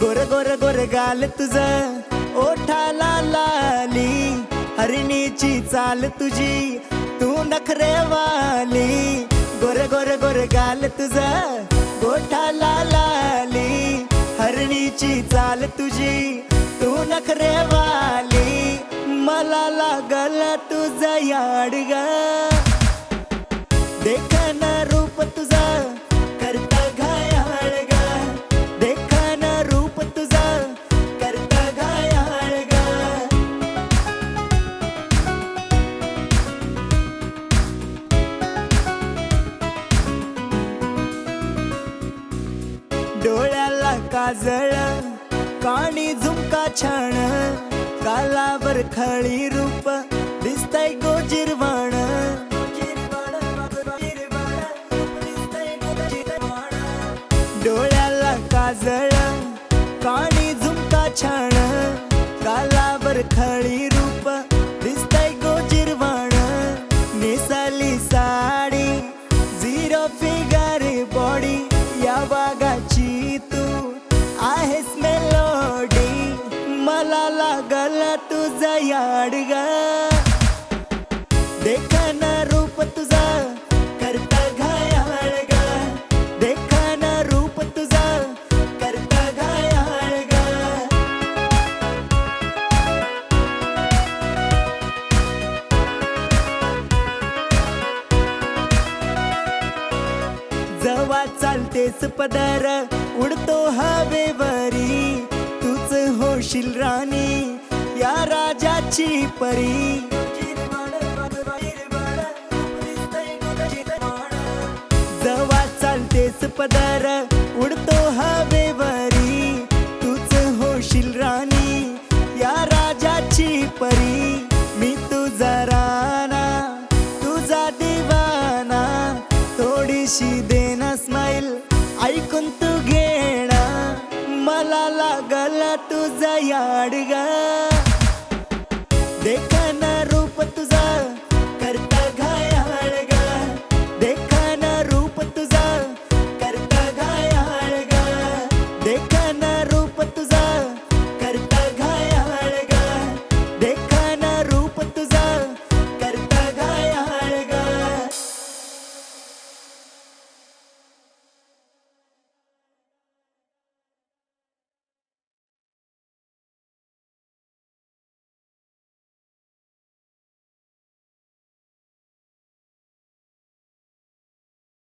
गोर गोर गाल तुझ. ओठाला लाली हरिणीची चाल तुझी. तू नखरेवाली गोर गोर गोर गाल तुझ. गोठाला लाली हरिणीची चाल तुझी. तू नखरेवाली मला लागल तुझं याडग ग. रूप काजळ काणी झुमका छान कालावर खळी रूप दिसतय गोजिरवाण डोळ्याला काजळ काणी झुमका छान कालावर खळी रूप मला लागल याड ग. देखन रूप तुझा करता घायाळ ग. देखन रूप तुझा करता घायाळ ग. जवा चालतेस पदर उडतो हवेवरी. होशील राणी या राजाची परी. जवा चालतेस पदर उडतो हवेवरी. तूच होशील राणी या राजाची परी. मी तुझा राणा तुझा दिवाना थोडीशी दे मला लागला तुझा याडगा.